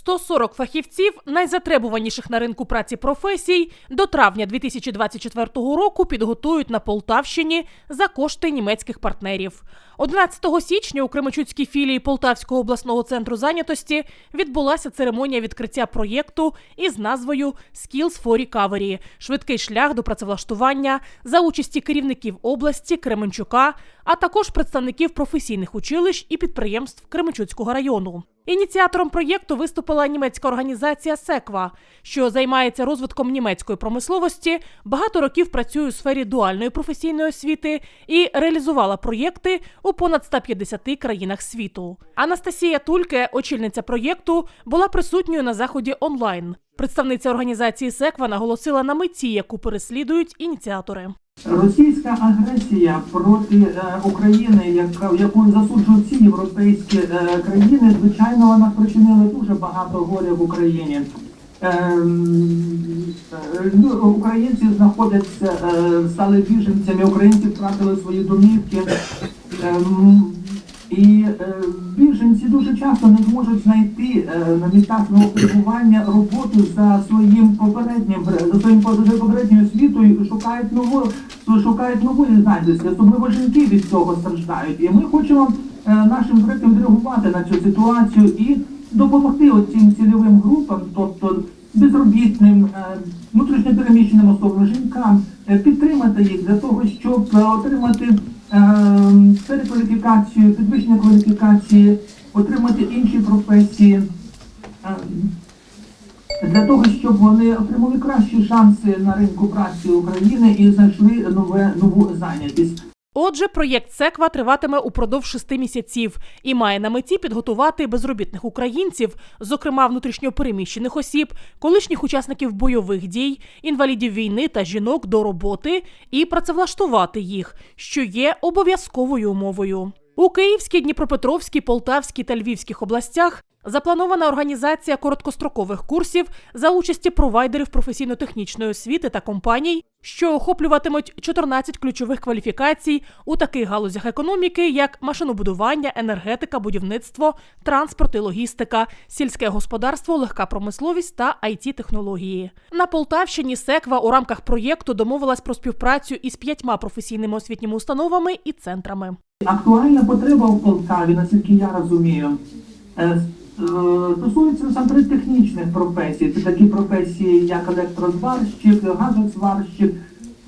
140 фахівців, найзатребуваніших на ринку праці професій, до травня 2024 року підготують на Полтавщині за кошти німецьких партнерів. 11 січня у Кременчуцькій філії Полтавського обласного центру зайнятості відбулася церемонія відкриття проєкту із назвою Skills for Recovery – швидкий шлях до працевлаштування за участі керівників області Кременчука, а також представників професійних училищ і підприємств Кременчуцького району. Ініціатором проєкту виступила німецька організація Секва, що займається розвитком німецької промисловості, багато років працює у сфері дуальної професійної освіти і реалізувала проєкти у понад 150 країнах світу. Анастасія Тульке, очільниця проєкту, була присутньою на заході онлайн. Представниця організації Секва наголосила на меті, яку переслідують ініціатори. Російська агресія проти е, України, яку засуджують всі європейські е, країни, звичайно, вона спричинила дуже багато горя в Україні. Ем, е, ну, Українці знаходяться, стали біженцями, українці втратили свої домівки. І е, біженці дуже часто не можуть знайти е, на місцях свого перебування роботу за своїм попереднім за своїм попередньою освітою шукають нову шукають нової зайнятості. Особливо жінки від цього страждають. І ми хочемо е, нашим проектом реагувати на цю ситуацію і допомогти цим цільовим групам, тобто безробітним, е, внутрішньо переміщеним особам, жінкам, е, підтримати їх для того, щоб е, отримати перекваліфікацію, підвищення кваліфікації, отримати інші професії. е, Для того, щоб вони отримали кращі шанси на ринку праці України і знайшли нове нову зайнятість. Отже, проєкт Секва триватиме упродовж шести місяців і має на меті підготувати безробітних українців, зокрема внутрішньопереміщених осіб, колишніх учасників бойових дій, інвалідів війни та жінок до роботи і працевлаштувати їх, що є обов'язковою умовою. У Київській, Дніпропетровській, Полтавській та Львівських областях запланована організація короткострокових курсів за участі провайдерів професійно-технічної освіти та компаній, що охоплюватимуть 14 ключових кваліфікацій у таких галузях економіки, як машинобудування, енергетика, будівництво, транспорт і логістика, сільське господарство, легка промисловість та it технології На Полтавщині Секва у рамках проєкту домовилась про співпрацю із п'ятьма професійними освітніми установами і центрами. Актуальна потреба в Полтаві, наскільки я розумію, е, стосується насамперед технічних професій. Це такі професії, як електрозварщик, газозварщик,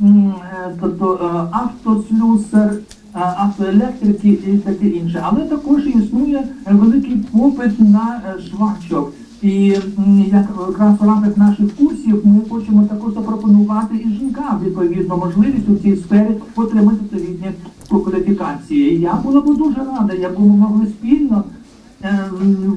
е, тобто е, автослюсар, е, автоелектрики і таке інше. Але також існує великий попит на е, швачок. І якраз в рамках наших курсів ми хочемо також запропонувати і жінкам відповідно можливість у цій сфері отримати відповідні кваліфікації. Я була б дуже рада, якби ми могли спільно е,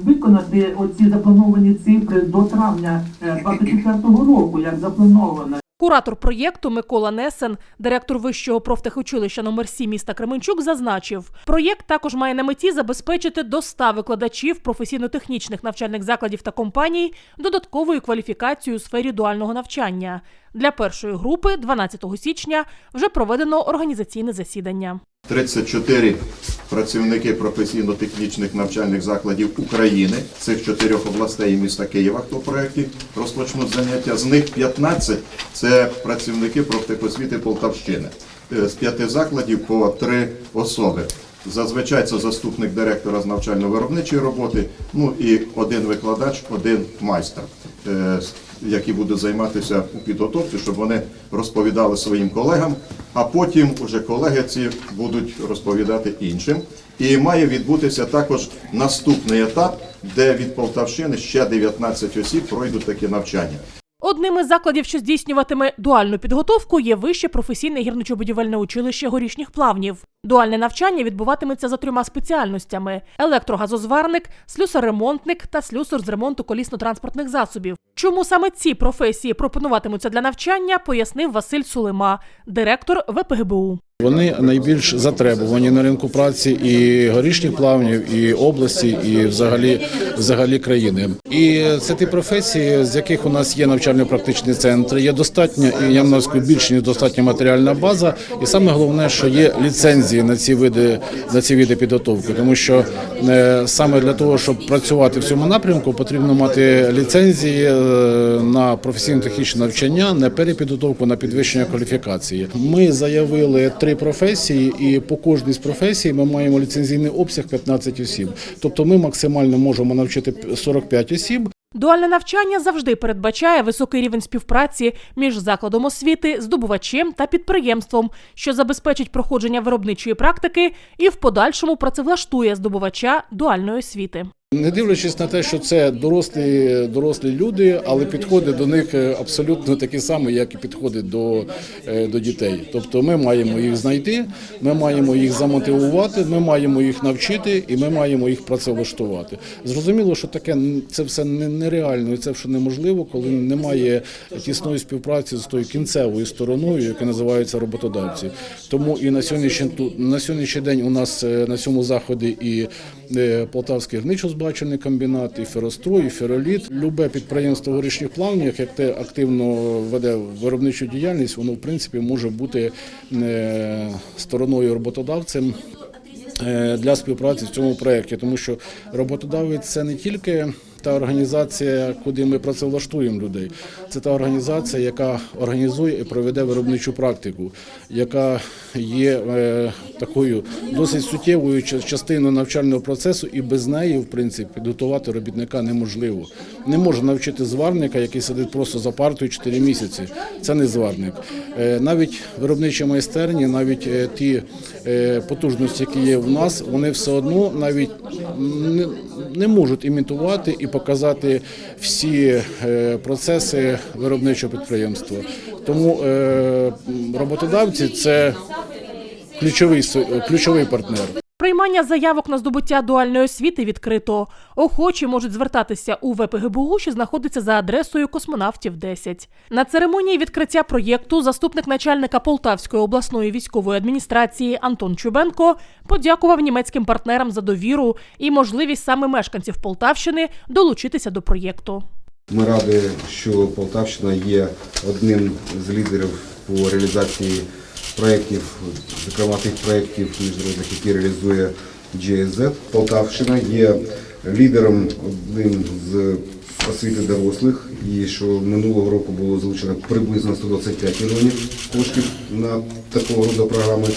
виконати оці заплановані цифри до травня 2024 року, як заплановано. Куратор проєкту Микола Несен, директор вищого профтехучилища номер 7 міста Кременчук, зазначив, проєкт також має на меті забезпечити до 100 викладачів професійно-технічних навчальних закладів та компаній додатковою кваліфікацією у сфері дуального навчання. Для першої групи, 12 січня, вже проведено організаційне засідання. 34 працівники професійно-технічних навчальних закладів України цих чотирьох областей і міста Києва, хто в проєкті розпочнуть заняття. З них 15 – це працівники профтехосвіти Полтавщини. Е, З п'яти закладів по три особи. Зазвичай це заступник директора з навчально-виробничої роботи, ну і один викладач, один майстер, е, які будуть займатися у підготовці, щоб вони розповідали своїм колегам, а потім уже колеги ці будуть розповідати іншим. І має відбутися також наступний етап, де від Полтавщини ще 19 осіб пройдуть такі навчання. Одним із закладів, що здійснюватиме дуальну підготовку, є вище професійне гірничо-будівельне училище горішніх плавнів. Дуальне навчання відбуватиметься за трьома спеціальностями: електрогазозварник, слюсар-ремонтник та слюсар з ремонту колісно-транспортних засобів. Чому саме ці професії пропонуватимуться для навчання, пояснив Василь Сулима, директор ВПГБУ. Вони найбільш затребувані на ринку праці і горішніх плавнів, і області, і взагалі, взагалі країни. І це ті професії, з яких у нас є навчально-практичні центри, є достатня і я навіть більш ніж достатня матеріальна база, і саме головне, що є ліцензії на ці види на ці види підготовки, тому що е, саме для того, щоб працювати в цьому напрямку, потрібно мати ліцензії на професійно-технічне навчання, на перепідготовку, на підвищення кваліфікації. Ми заявили три професії, і по кожній з професій ми маємо ліцензійний обсяг 15 осіб. Тобто, ми максимально можемо навчити 45 осіб. Дуальне навчання завжди передбачає високий рівень співпраці між закладом освіти, здобувачем та підприємством, що забезпечить проходження виробничої практики і в подальшому працевлаштує здобувача дуальної освіти. Не дивлячись на те, що це дорослі, дорослі люди, але підходи до них е, абсолютно такі самі, як і підходи до, е, до дітей. Тобто ми маємо їх знайти, ми маємо їх замотивувати, ми маємо їх навчити і ми маємо їх працевлаштувати. Зрозуміло, що таке це все не- нереально і це все неможливо, коли немає тісної співпраці з тою кінцевою стороною, яка називається роботодавці. Тому і на сьогоднішній на сьогоднішній день у нас е, на цьому заході і Полтавський гничо-збагачувальний комбінат, і ферострой, і фероліт. Любе підприємство в горішніх плавнях, як те активно веде виробничу діяльність, воно в принципі може бути е, стороною роботодавцем. е, Для співпраці в цьому проєкті, тому що роботодавець це не тільки та організація, куди ми працевлаштуємо людей. Це та організація, яка організує і проведе виробничу практику, яка є е, такою досить суттєвою частиною навчального процесу, і без неї, в принципі, підготувати робітника неможливо. Не можна навчити зварника, який сидить просто за партою 4 місяці. Це не зварник. Е, навіть виробничі майстерні, навіть е, ті потужності, які є в нас, вони все одно навіть не можуть імітувати і показати всі е, процеси виробничого підприємства. Тому е, роботодавці це ключовий ключовий партнер. Приймання заявок на здобуття дуальної освіти відкрито. Охочі можуть звертатися у ВПГБУ, що знаходиться за адресою космонавтів 10. На церемонії відкриття проєкту заступник начальника Полтавської обласної військової адміністрації Антон Чубенко подякував німецьким партнерам за довіру і можливість саме мешканців Полтавщини долучитися до проєкту. Ми раді, що Полтавщина є одним з лідерів по реалізації проєктів, зокрема тих проєктів міжнародних, які реалізує GIZ. Полтавщина є лідером одним з освіти дорослих, і що минулого року було залучено приблизно 125 мільйонів коштів на такого роду програми.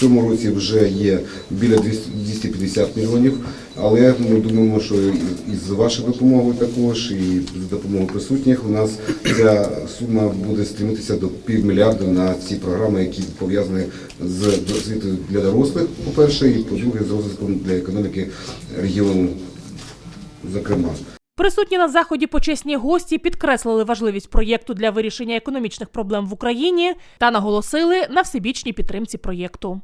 Цьому році вже є біля 250 мільйонів, але ми думаємо, що і з вашою допомогою також, і з допомогою присутніх у нас ця сума буде стремитися до півмільярда на ці програми, які пов'язані з освітою для дорослих, по-перше, і по-друге, з розвитком для економіки регіону, зокрема. Присутні на заході почесні гості підкреслили важливість проєкту для вирішення економічних проблем в Україні та наголосили на всебічній підтримці проєкту.